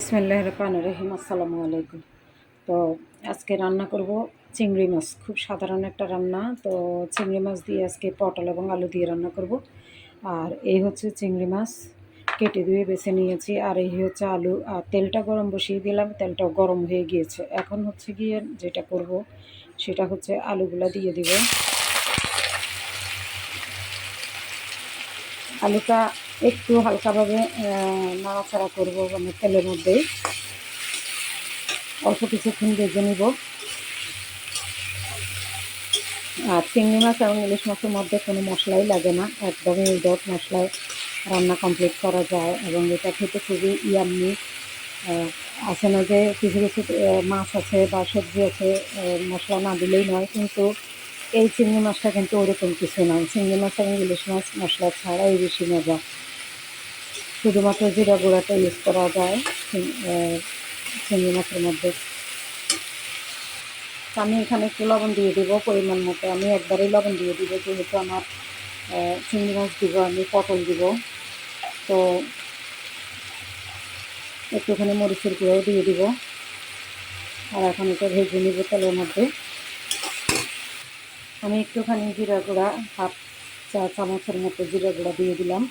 বিসমিল্লাহ রহমান রহিম, আসসালামু আলাইকুম। তো আজকে রান্না করব চিংড়ি মাছ, খুব সাধারণ একটা রান্না। তো চিংড়ি মাছ দিয়ে আজকে পটল এবং আলু দিয়ে রান্না করব। আর এই হচ্ছে চিংড়ি মাছ, কেটে ধুয়ে বেছে নিয়েছি। আর এই হচ্ছে আলু, আর তেলটা গরম বসিয়ে দিলাম, তেলটাও গরম হয়ে গিয়েছে। এখন হচ্ছে গিয়ে যেটা করব, সেটা হচ্ছে আলুগুলা দিয়ে দিব। আলুটা একটু হালকাভাবে নাড়াচাড়া করব মানে তেলের মধ্যে। অল্প কিছুক্ষণ ভেজে নিব। আর চিংড়ি মাছ এবং ইলিশ মাছের মধ্যে কোনো মশলাই লাগে না। একদমই উদক মশলায় রান্না কমপ্লিট করা যায় এবং এটা খেতে খুবই ইয়াম্মি আছে না যে কিছু কিছু মাছ আছে বা সবজি আছে মশলা না দিলেই নয়, কিন্তু এই চিংড়ি মাছটা কিন্তু ওরকম কিছু নয়। চিংড়ি মাছ এবং ইলিশ মাছ মশলা ছাড়াই বেশি মজা। শুধুমাত্র জিরা গুঁড়াটা ইউজ করা যায় চিংড়ি মাছের মধ্যে। আমি এখানে একটু লবণ দিয়ে দেবো পরিমাণ মতো। আমি একবারেই লবণ দিয়ে দিব, যেহেতু আমার চিংড়ি মাছ দিব, আমি পটল দিব। তো একটুখানি মরিচের গুঁড়োও দিয়ে দিব। আর এখন এটা ভেজে নিব তেলের মধ্যে। আমি একটুখানি জিরা গুঁড়া, হাফ চা চামচের মতো জিরা গুঁড়া দিয়ে দিলাম।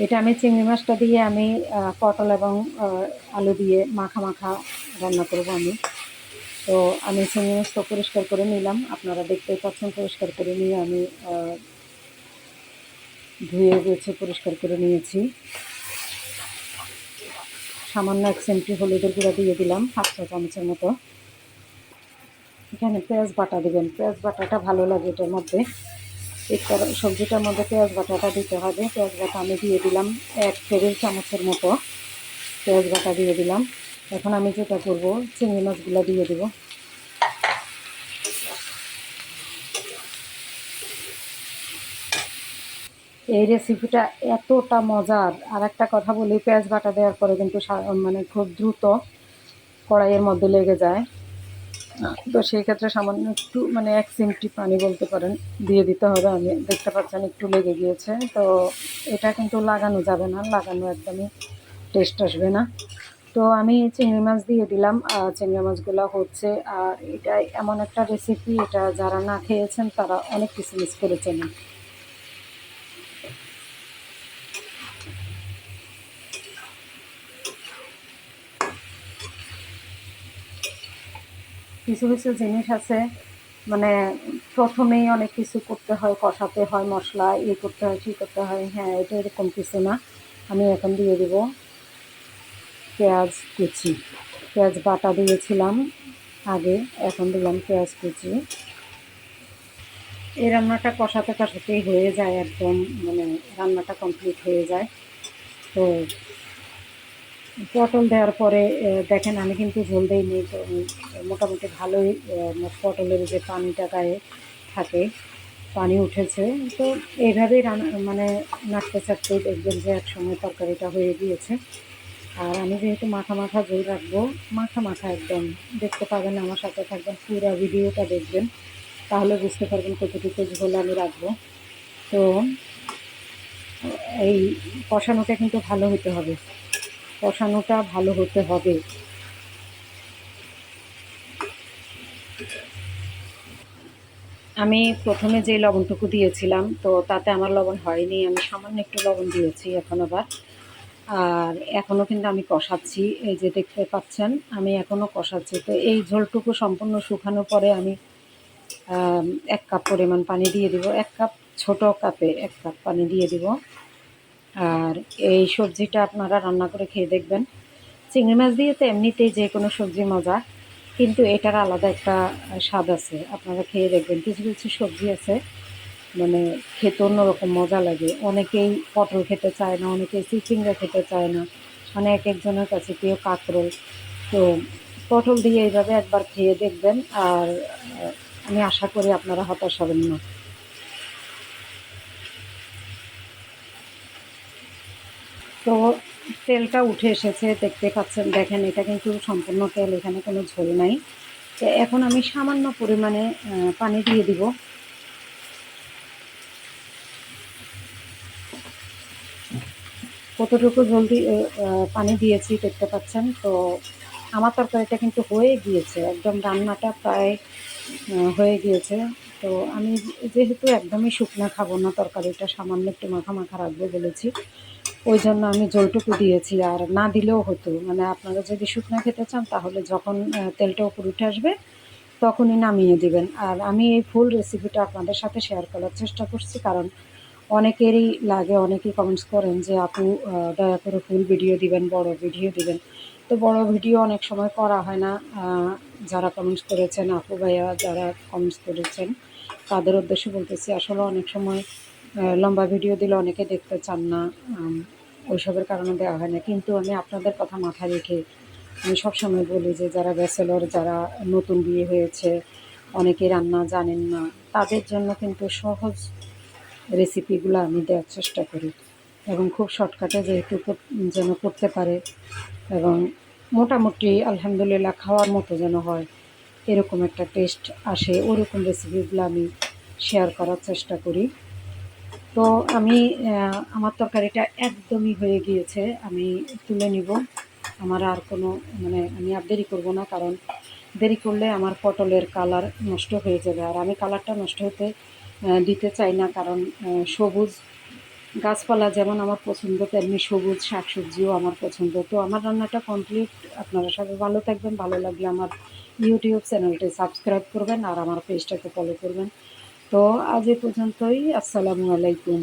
এটা আমি চিংড়ি মাছটা দিয়ে আমি পটল এবং আলু দিয়ে মাখা মাখা রান্না করব আমি। তো আমি চিংড়ি মাছটা পরিষ্কার করে নিলাম। আপনারা দেখতেই পাচ্ছেন পরিষ্কার করে নিয়ে আমি ধুয়ে গেছে পরিষ্কার করে নিয়েছি। সামান্য এক সেন্টি হলুদের গুঁড়া দিয়ে দিলাম হাফ চা চামচের মতো। এখানে পেঁয়াজ বাটা দেবেন। পেঁয়াজ বাটাটা ভালো লাগে এটার মধ্যে। এই সবজিটার মধ্যে পেঁয়াজ বাটাটা দিতে হবে। পেঁয়াজ বাটা আমি দিয়ে দিলাম এক টেবিল চামচের মতো। পেঁয়াজ বাটা দিয়ে দিলাম। এখন আমি যেটা করব, চিংড়ি মাছগুলো দিয়ে দিব। এই রেসিপিটা এতটা মজার। আর একটা কথা বলি, পেঁয়াজ বাটা দেওয়ার পরে কিন্তু মানে খুব দ্রুত কড়াইয়ের মধ্যে লেগে যায়। তো সেই ক্ষেত্রে সামান্য একটু মানে এক চিমটি পানি বলতে পারেন, দিয়ে দিতে হবে। আমি দেখতে পাচ্ছেন একটু লেগে গিয়েছে। তো এটা কিন্তু লাগানো যাবে না, লাগানো একদমই টেস্ট আসবে না। তো আমি চিংড়ি মাছ দিয়ে দিলাম। চিংড়ি মাছগুলো হচ্ছে আর এটা এমন একটা রেসিপি এটা যারা না খেয়েছেন তারা অনেক কিছু মিস করেছেন। কিছু কিছু জিনিস আছে মানে প্রথমেই অনেক কিছু করতে হয়, কষাতে হয় মশলা ইয়ে করতে হয়, কী করতে হয় হ্যাঁ এটা এরকম কিছু না। আমি এখন দিয়ে দেবো পেঁয়াজ কুচি। পেঁয়াজ বাটা দিয়েছিলাম আগে, এখন দিলাম পেঁয়াজ কুচি। এই রান্নাটা কষাতে কষাতেই হয়ে যায় একদম মানে রান্নাটা কমপ্লিট হয়ে যায়। তো পটল দেওয়ার পরে দেখেন আমি কিন্তু ঝোল দিইনি মোটামুটি ভালোই পটলের যে পানিটা গায়ে থাকে, পানি উঠেছে। তো এইভাবেই রান্না মানে নাড়তে চাড়তেই দেখবেন যে একসময় তরকারিটা হয়ে গিয়েছে। আর আমি যেহেতু মাখা মাখা ঝোল রাখব, মাখা মাখা একদম, দেখতে পাবেন আমার সাথে থাকবেন, পুরো ভিডিওটা দেখবেন, তাহলে বুঝতে পারবেন কতটুকু ঝোল আমি রাখব। তো, এই কষানোটা কিন্তু ভালো হতে হবে। কষানোটা ভালো হতে হবে। আমি প্রথমে যে লবণটুকু দিয়েছিলাম, তো তাতে আমার লবণ হয়নি, আমি সামান্য একটু লবণ দিয়েছি এখন আবার। আর এখনও কিন্তু আমি কষাচ্ছি, এই যে দেখতে পাচ্ছেন, আমি এখনও কষাচ্ছি। তো এই ঝোলটুকু সম্পূর্ণ শুকানোর পরে আমি এক কাপ পরিমাণ পানি দিয়ে দিব, এক কাপ, ছোট কাপে এক কাপ পানি দিয়ে দিব। আর এই সবজিটা আপনারা রান্না করে খেয়ে দেখবেন। চিংড়ি মাছ দিয়ে তো এমনিতেই যে কোনো সবজি মজা, কিন্তু এটার আলাদা একটা স্বাদ আছে। আপনারা খেয়ে দেখবেন, কিছু কিছু সবজি আছে মানে খেতে অন্যরকম মজা লাগে। অনেকেই পটল খেতে চায় না, অনেকেই চিচিঙ্গা খেতে চায় না। মানে এক একজনের কাছে প্রিয় কাঁকরোল। তো পটল দিয়ে এইভাবে একবার খেয়ে দেখবেন, আর আমি আশা করি আপনারা হতাশ হবেন না। তো তেলটা উঠে এসেছে, দেখতে পাচ্ছেন, দেখেন, এটা কিন্তু সম্পূর্ণ তেল, এখানে কোনো ঝোল নাই। তো এখন আমি সামান্য পরিমাণে পানি দিয়ে দিব। কতটুকু জলদি পানি দিয়েছি দেখতে পাচ্ছেন, তো আমার তরকারিটা কিন্তু হয়ে গিয়েছে, একদম রান্নাটা প্রায় হয়ে গিয়েছে। তো আমি যেহেতু একদমই শুকনো খাব না, তরকারিটা সামান্য একটু মাখা মাখা রাখব বলেছি। ওই জন্য আমি জলটুকু দিয়েছি, আর না দিলেও হতো। মানে আপনারা যদি শুকনো খেতে চান, তাহলে যখন তেলটা উপর উঠে আসবে, তখনই নামিয়ে দিবেন। আর আমি এই ফুল রেসিপিটা আপনাদের সাথে শেয়ার করার চেষ্টা করছি, কারণ অনেকেরই লাগে, অনেকেই কমেন্টস করেন যে, আপু দয়া করে ফুল ভিডিও দিবেন, বড় ভিডিও দিবেন। তো বড় ভিডিও অনেক সময় করা হয় না। যারা কমেন্টস করেছেন, আপু ভাইয়া যারা কমেন্টস করেছেন তাদের উদ্দেশ্যে বলতেছি, আসলে অনেক সময় লম্বা ভিডিও দিলে অনেকে দেখতে চান না ওইসবের কারণে দেওয়া হয় না। কিন্তু আমি আপনাদের কথা মাথায় রেখে আমি সবসময় বলি যে, যারা ব্যাচেলর, যারা নতুন বিয়ে হয়েছে অনেকে রান্না জানেন না, তাদের জন্য কিন্তু সহজ রেসিপিগুলো আমি দেওয়ার চেষ্টা করি। এবং খুব শর্টকাটে যেহেতু যেন করতে পারে, এবং মোটামুটি আলহামদুলিল্লাহ খাওয়ার মতো যেন হয় এরকম একটা টেস্ট আসে, ওরকম রেসিপিগুলো আমি শেয়ার করার চেষ্টা করি। তো আমি আমার তরকারিটা একদমই হয়ে গিয়েছে, আমি তুলে নিব। আমার আর কোনো মানে আমি আর দেরি করব না, কারণ দেরি করলে আমার পটলের কালার নষ্ট হয়ে যাবে। আর আমি কালারটা নষ্ট হতে দিতে চাই না, কারণ সবুজ। গাছপালা যেমন আমার পছন্দ, তেমনি সবুজ শাকসবজিও আমার পছন্দ। তো আমার রান্নাটা কমপ্লিট আপনারা সবাই ভালো থাকবেন, ভালো লাগলে আমার ইউটিউব চ্যানেলটি সাবস্ক্রাইব করবেন আর আমার পেজটাকে ফলো করবেন। তো আজ এ পর্যন্তই। আসসালামু আলাইকুম।